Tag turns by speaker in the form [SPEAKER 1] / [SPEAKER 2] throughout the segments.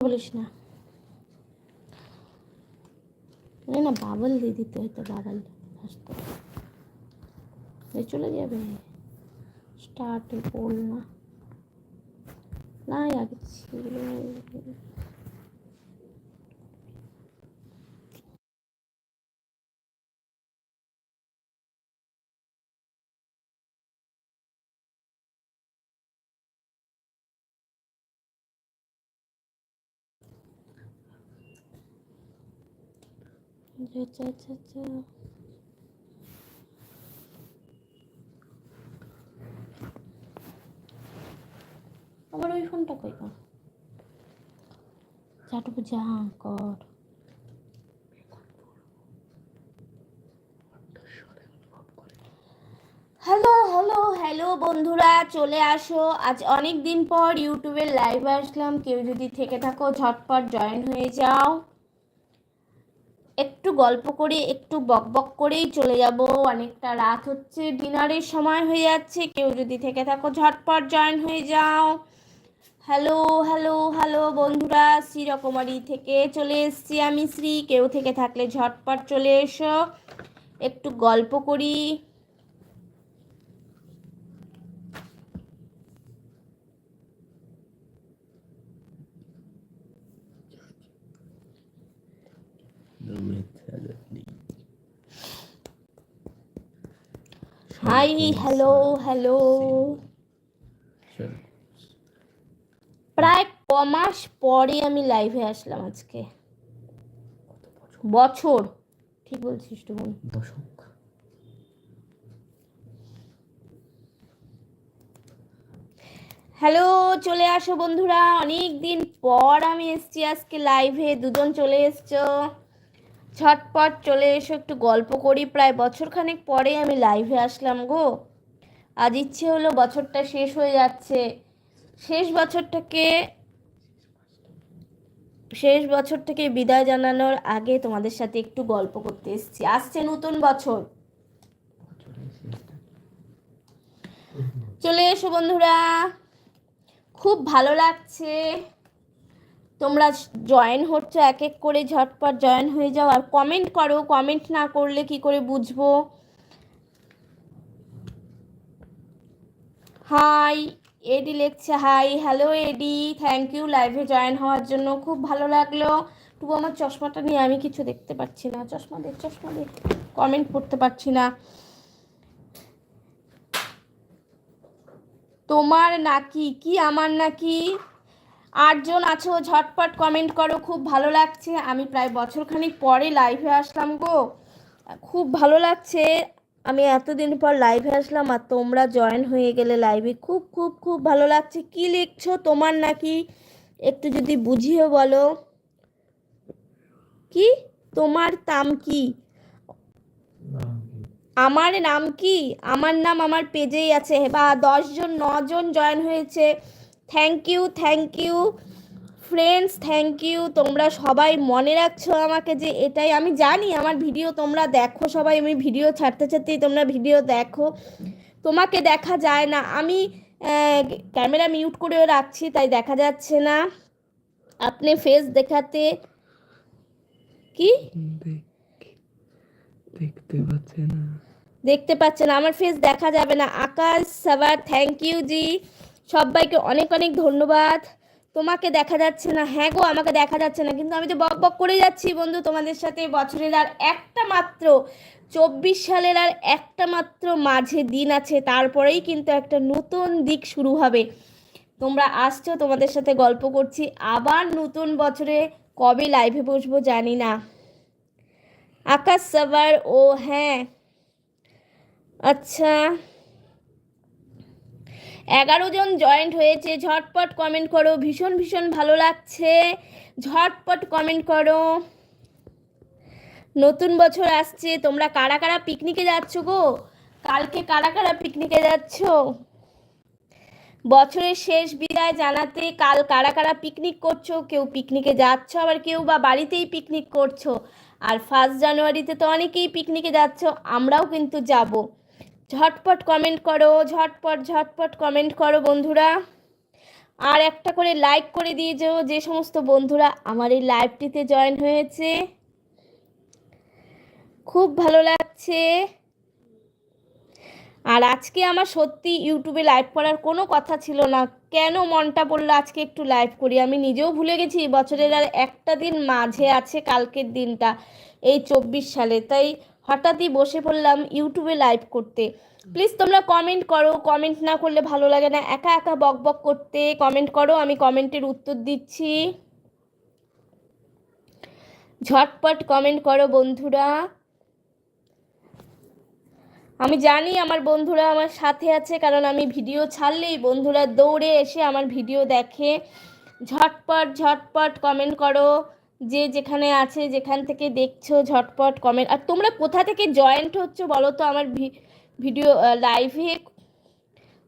[SPEAKER 1] বলিস না এই না বাবল দিয়ে দিতে হয়তো বাবল আসতো এ চলে যাবে স্টার্টে পড়ল না না আগে ছিল ওই ফোনটা কই যা, কর। হ্যালো হ্যালো হ্যালো বন্ধুরা, চলে আসো। আজ অনেক দিন পর ইউটিউবে লাইভ আসলাম। কেউ যদি থেকে থাকো, ঝটপট জয়েন হয়ে যাও। একটু গল্প করে, একটু বক বক করেই চলে যাব। অনেকটা রাত হচ্ছে, ডিনারের সময় হয়ে যাচ্ছে। কেউ যদি থেকে থাকো, ঝটপট জয়েন হয়ে যাও। হ্যালো হ্যালো হ্যালো বন্ধুরা, শ্রীরকমারি থেকে চলে এসছি আমি শ্রী। কেউ থেকে থাকলে ঝটপট চলে এসো। একটু গল্প করি। Hi hello hello. প্রায় ক মাস পরে আমি লাইভে আসলাম আজকে। বছর। ঠিক বলছিস তো বোন।
[SPEAKER 2] দশক
[SPEAKER 1] হ্যালো চলে আসো বন্ধুরা। অনেক দিন পর আমি এসছি আজকে লাইভে দুজন চলে এসছো। ঝটপট চলে এসো, একটু গল্প করি। প্রায় বছরখানেক পরে আমি লাইভে আসলাম গো। আজ ইচ্ছে হলো বছরটা শেষ হয়ে যাচ্ছে। শেষ বছরটাকে, শেষ বছর থেকে বিদায় জানানোর আগে তোমাদের সাথে একটু গল্প করতে এসেছি। আসছে নতুন বছর। চলে এসো বন্ধুরা। খুব ভালো লাগছে। তোমরা জয়েন হচ্ছে এক এক করে ঝটপট জয়েন হয়ে যাও। আর কমেন্ট করো কমেন্ট না করলে কি করে বুঝব? হাই এডি লিখছে hi hello Eddie thank you লাইভে জয়েন হওয়ার জন্য খুব ভালো লাগল। তবু আমার চশমাটা নিয়ে আমি কিছু দেখতে পাচ্ছি না। চশমা দেখ চশমা দেখ কমেন্ট পড়তে পারছি না। তোমার নাকি, কি আমার নাকি? আটজন আছো, ঝটপট কমেন্ট করো, খুব ভালো লাগছে। আমি প্রায় বছরখানিক পরে লাইভে আসলাম গো। খুব ভালো লাগছে। আমি এতদিন পর লাইভে আসলাম আর তোমরা জয়েন হয়ে গেলে লাইভে খুব খুব খুব ভালো লাগছে। কি লিখছো তোমার নাকি? একটু যদি বুঝিয়ে বলো। কি? তোমার তাম কি? আমার নাম কি? আমার নাম আমার পেজেই আছে। বা দশজন, নজন জয়েন হয়েছে। Thank you thank you friends thank you তোমরা সবাই মনে রাখছো আমাকে যে এটাই আমি জানি আমার ভিডিও তোমরা দেখো সবাই আমি ভিডিও ছাড়তে ছাড়তেই তোমরা ভিডিও দেখো। তোমাকে দেখা যায় না আমি ক্যামেরা মিউট করেও রাখছি তাই দেখা যাচ্ছে না। আপনি ফেস দেখাতে কি?
[SPEAKER 2] দেখতে পাচ্ছে না।
[SPEAKER 1] দেখতে পাচ্ছে না আমার ফেস দেখা যাবে না। আকাশ সাবার থ্যাংক ইউ জি সবাইকে অনেক অনেক ধন্যবাদ। তোমাকে দেখা যাচ্ছে না। হ্যাঁ গো, আমাকে দেখা যাচ্ছে না। কিন্তু আমি তো বক বক করে যাচ্ছি বন্ধু। তোমাদের সাথে বছরের আর একটা মাত্র, চব্বিশ সালের আর একটা মাত্র মাঝে দিন আছে। তারপরেই কিন্তু একটা নতুন দিক শুরু হবে। তোমরা আসছো, তোমাদের সাথে গল্প করছি। আবার নতুন বছরে কবে লাইভে বসবো জানি না। আকাশ সাবার ও হ্যাঁ। আচ্ছা। এগারো জন জয়েন্ট হয়েছে। ঝটপট কমেন্ট করো। ভীষণ ভীষণ ভালো লাগছে। ঝটপট কমেন্ট করো। নতুন বছর আসছে। তোমরা কারা কারা পিকনিকে যাচ্ছ গো? কালকে কারা কারা পিকনিকে যাচ্ছ? বছরের শেষ বিদায় জানাতে কাল কারা কারা পিকনিক করছ? কেউ পিকনিকে যাচ্ছ, আবার কেউ বা বাড়িতেই পিকনিক করছ। আর ফার্স্ট জানুয়ারিতে তো অনেকেই পিকনিকে যাচ্ছ। আমরাও কিন্তু যাব। ঝটপট কমেন্ট করো, ঝটপট ঝটপট কমেন্ট করো বন্ধুরা। আর একটা করে লাইক করে দিয়ে যেও, যে সমস্ত বন্ধুরা আমার এই লাইভটিতে জয়েন হয়েছে। খুব ভালো লাগছে। আর আজকে আমার সত্যি ইউটিউবে লাইভ করার কোনো কথা ছিল না। কেন মনটা বলল আজকে একটু লাইভ করি? আমি নিজেও ভুলে গেছি বছরের আর একটা দিন মাঝে আছে কালকের দিনটা, এই চব্বিশ সালে। তাই হঠাৎই বসে পড়লাম ইউটিউবে লাইভ করতে। প্লিজ তোমরা কমেন্ট করো কমেন্ট না করলে ভালো লাগে না। একা একা বক বক করতে কমেন্ট করো, আমি কমেন্টের উত্তর দিচ্ছি। ঝটপট কমেন্ট করো বন্ধুরা। আমি জানি আমার বন্ধুরা আমার সাথে আছে, কারণ আমি ভিডিও ছাড়লেই বন্ধুরা দৌড়ে এসে আমার ভিডিও দেখে। ঝটপট ঝটপট কমেন্ট করো। যে যেখানে আছে, যেখান থেকে দেখছ, ঝটপট কমেন্ট আর তোমরা কোথা থেকে জয়েন্ট হচ্ছ বলো তো আমার ভিডিও লাইভে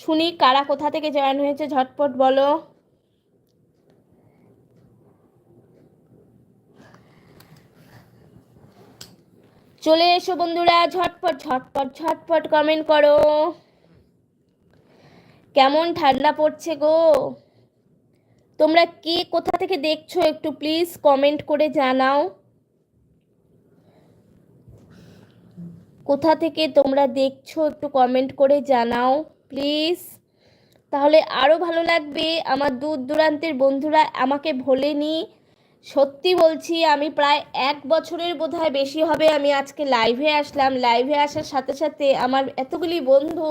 [SPEAKER 1] শুনি, কারা কোথা থেকে জয়েন হয়েছে, ঝটপট বলো। চলে এসো বন্ধুরা, ঝটপট ঝটপট ঝটপট কমেন্ট করো। কেমন ঠান্ডা পড়ছে গো? তোমরা কে কোথা থেকে দেখছ একটু প্লিজ কমেন্ট করে জানাও। কোথা থেকে তোমরা দেখছ একটু কমেন্ট করে জানাও প্লিজ তাহলে আরও ভালো লাগবে। আমার দূর দূরান্তের বন্ধুরা আমাকে ভোলেনি। সত্যি বলছি, আমি প্রায় এক বছরের বোধহয় বেশি হবে আমি আজকে লাইভে আসলাম। লাইভে আসার সাথে সাথে আমার এতগুলি বন্ধু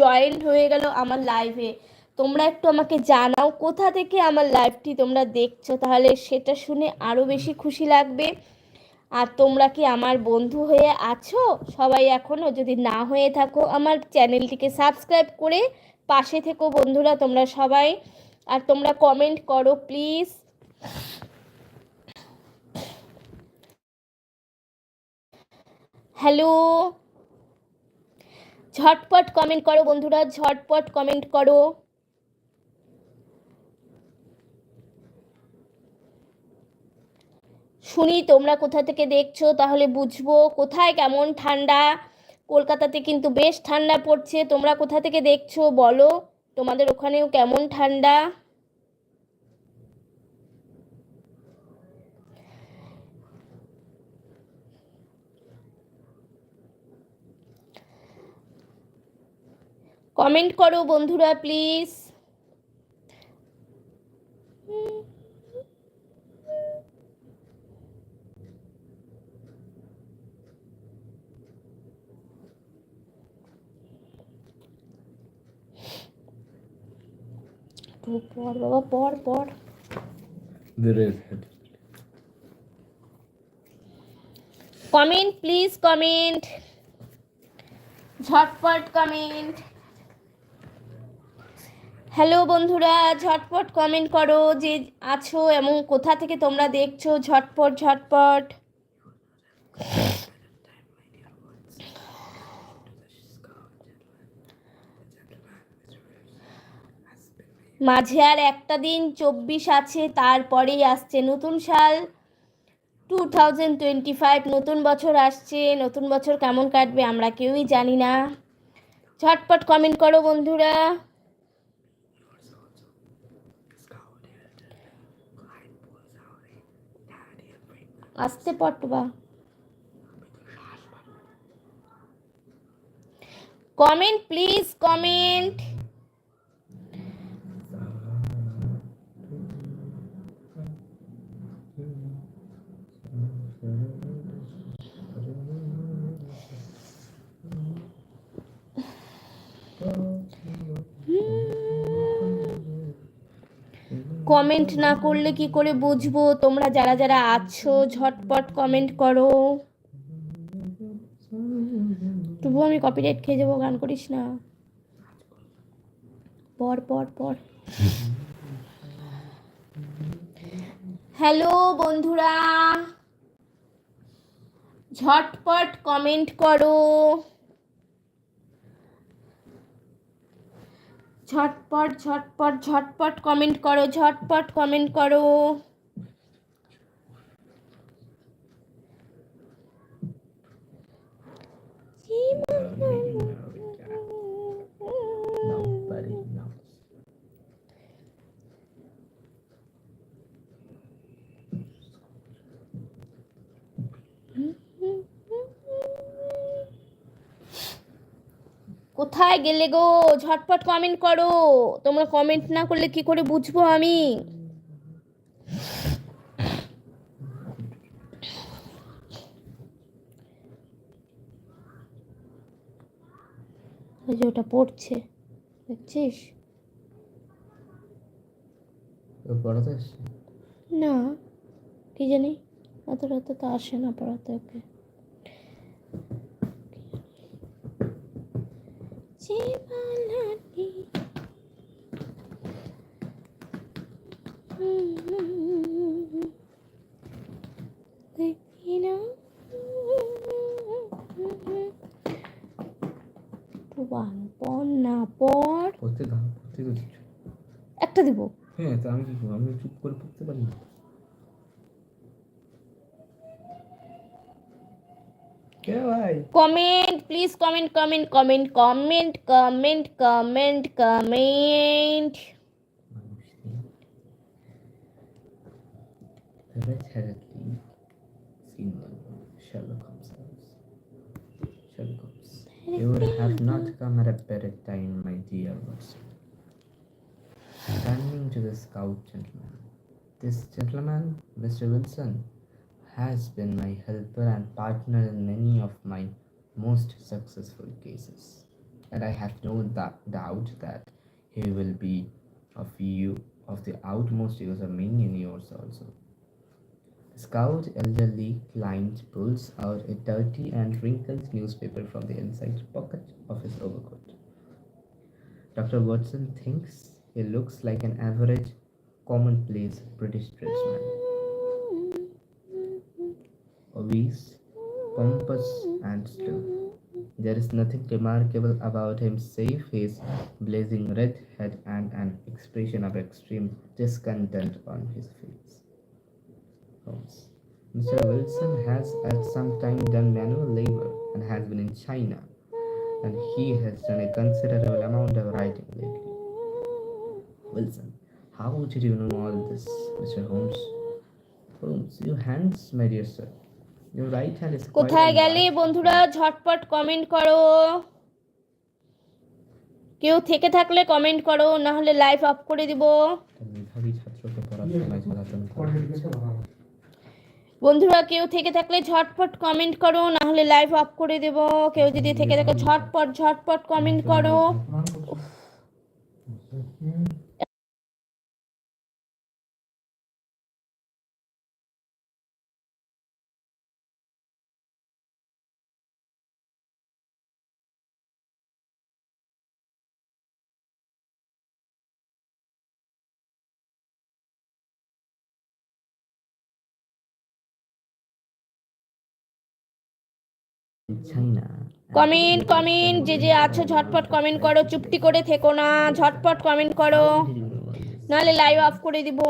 [SPEAKER 1] জয়েন্ট হয়ে গেল আমার লাইভে তোমরা একটু আমাকে জানাও কোথা থেকে আমার লাইভটি তোমরা দেখছ, তাহলে সেটা শুনে আরও বেশি খুশি লাগবে। আর তোমরা কি আমার বন্ধু হয়ে আছো? সবাই এখনও যদি না হয়ে থাকো, আমার চ্যানেলটিকে সাবস্ক্রাইব করে পাশে থেকো বন্ধুরা, তোমরা সবাই। আর তোমরা কমেন্ট করো, প্লিজ। হ্যালো? ঝটপট কমেন্ট করো বন্ধুরা, ঝটপট কমেন্ট করো। শুনি, তোমরা কোথা থেকে দেখছ? তাহলে বুঝব কোথায় কেমন ঠান্ডা। কলকাতাতে কিন্তু বেশ ঠান্ডা পড়ছে। তোমরা কোথা থেকে দেখছ বলো? তোমাদের ওখানেও কেমন ঠান্ডা? কমেন্ট করো বন্ধুরা, প্লিজ। পর বাবা পর পর। কমেন্ট প্লিজ কমেন্ট ঝটপট কমেন্ট হ্যালো বন্ধুরা ঝটপট কমেন্ট করো। যে আছো এবং কোথা থেকে তোমরা দেখছ ঝটপট ঝটপট। মাঝে আর একটা দিন চব্বিশ আছে, তারপরেই আসছে নতুন সাল। টু থাউজেন্ড টোয়েন্টি ফাইভ নতুন বছর আসছে, নতুন বছর কেমন কাটবে আমরা কেউই জানি না। ঝটপট কমেন্ট করো বন্ধুরা। আসতে পটবা কমেন্ট প্লিজ কমেন্ট কমেন্ট না করলে কি করে বুঝব? তোমরা যারা যারা আছো, ঝটপট কমেন্ট করো। তবু আমি কপিরাইট খেয়ে যাব, গান করিস না। পর পর পর। হ্যালো বন্ধুরা, ঝটপট কমেন্ট করো। ঝটপট ঝটপট ঝটপট কমেন্ট করো ঝটপট কমেন্ট করো। কোথায় গেলে গো? ঝটপট কমেন্ট করো। তোমরা কমেন্ট না করলে কি করে বুঝব আমি? ওই যে ওটা পড়ছে দেখছিস?
[SPEAKER 2] পড়াতে
[SPEAKER 1] না কি জানি? এত রাতে তো আসে না পড়াতে ওকে। জীবনাটি পর না পর।
[SPEAKER 2] পড়তে দাও পড়তে তো
[SPEAKER 1] একটা দিব?
[SPEAKER 2] হ্যাঁ তো আমি কি করব? আমি চুপ করে পড়তে পারি না। The red headed leaf seen one Sherlock Holmes house. Sherlock Holmes. You would have not come at a better time, my dear Watson. Turning to the scout gentleman. This gentleman, Mr. Wilson, has been my helper and partner in many of my most successful cases. And I have no dou- doubt that he will be of you of the utmost use of many in yours also. Scout elderly client pulls out a dirty and wrinkled newspaper from the inside pocket of his overcoat. Dr. Watson thinks he looks like an average, commonplace British tradesman. Obese, pompous, and slow. There is nothing remarkable about him save his blazing red head and an expression of extreme discontent on his face. Holmes. Mr. Wilson has at some time done manual labor and has been in China, and he has done a considerable amount of writing lately. Wilson, how did you know all this, Mr. Holmes? Holmes, your hands, my
[SPEAKER 1] কোথায় গেলে বন্ধুরা ঝটপট comment করো? কেউ থেকে থাকলে comment করো না হলে লাইভ অফ করে দিব।
[SPEAKER 2] হয়েছে।
[SPEAKER 1] বন্ধুরা কেউ থেকে থাকলে ঝটপট কমেন্ট করো না হলে লাইভ অফ করে দেব। কেউ যদি থেকে থাকে ঝটপট ঝটপট কমেন্ট করো।
[SPEAKER 2] In China.
[SPEAKER 1] কমেন্ট কমেন্ট যে যে আছো ঝটপট কমেন্ট করো চুপটি করে থেকো না ঝটপট কমেন্ট করো
[SPEAKER 2] you?
[SPEAKER 1] নাহলে লাইভ অফ করে দিব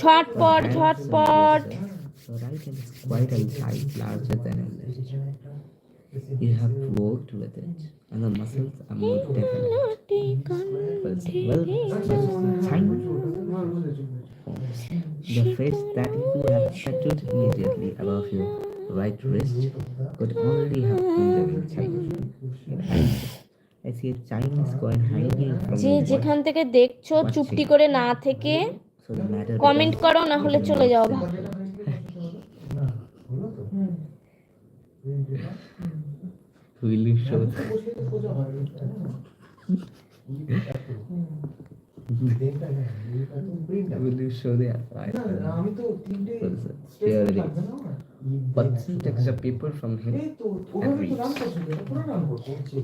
[SPEAKER 1] ঝটপট ঝটপট.
[SPEAKER 2] You have worked with it, and the muscles are more definite. Well, well, The face that you have tattooed immediately above your right wrist could only have been done in I see a Chinese coin hanging from
[SPEAKER 1] যে
[SPEAKER 2] the
[SPEAKER 1] যেখান থেকে দেখছ চুপটি করে না থেকে
[SPEAKER 2] the
[SPEAKER 1] comment করো না হলে চলে যাও
[SPEAKER 2] will you show will you show the
[SPEAKER 3] আমি তো
[SPEAKER 2] but takes the people from him
[SPEAKER 3] and reads.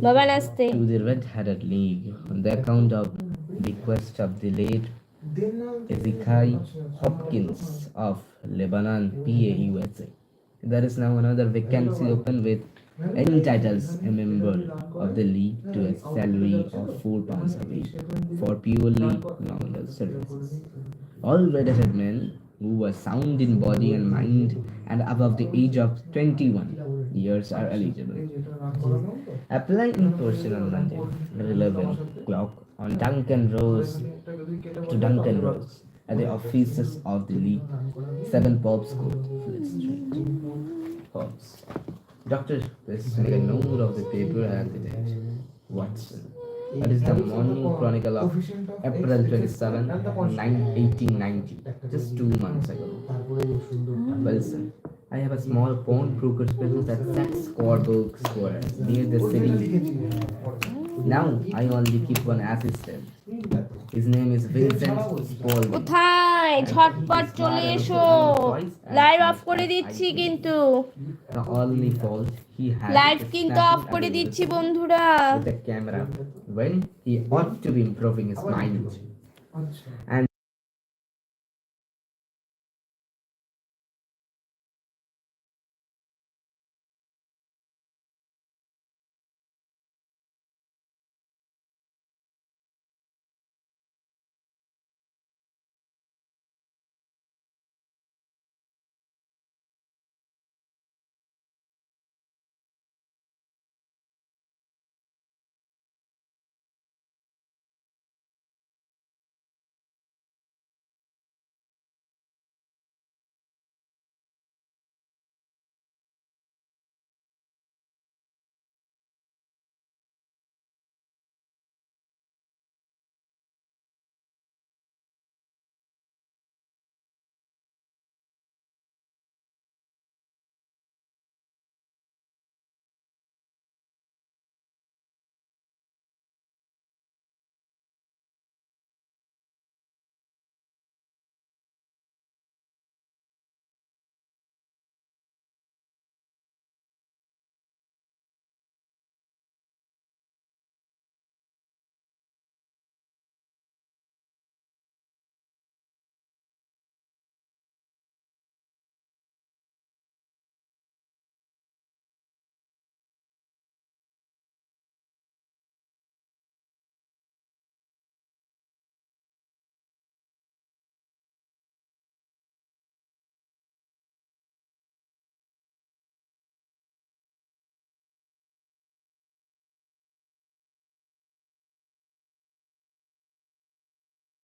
[SPEAKER 1] Baba Naste.
[SPEAKER 2] To the Red-Headed League, on the account of the of the late Ezekiel Hopkins of Lebanon, PA, USA. There is now another vacancy open with entitles a member of the league to a salary of four pounds a week for purely nominal services. All red-headed men who were sound in body and mind and above the age of 21 years are eligible. Apply in person on Monday at 11 o'clock on Duncan Rose to Duncan Rose at the offices of the League, 7 Pops Court, Phillips Street. Pops. Doctor, please make a note of the paper and the date. Watson. That is the Morning Chronicle of April 27, 1890, just two months ago. Wilson. I have a small pawnbroker's business at Saxe-Coburg Square near the city. Now I only keep one assistant. His name is Vincent Spaulding.
[SPEAKER 1] কোথায় ঝটপট চলে এসো live of করে দিচ্ছি কিন্তু
[SPEAKER 2] The only fault he had
[SPEAKER 1] live কিন্তু off করে দিচ্ছি বন্ধুরা
[SPEAKER 2] a camera when he ought to be improving his mind.
[SPEAKER 3] আচ্ছা
[SPEAKER 2] And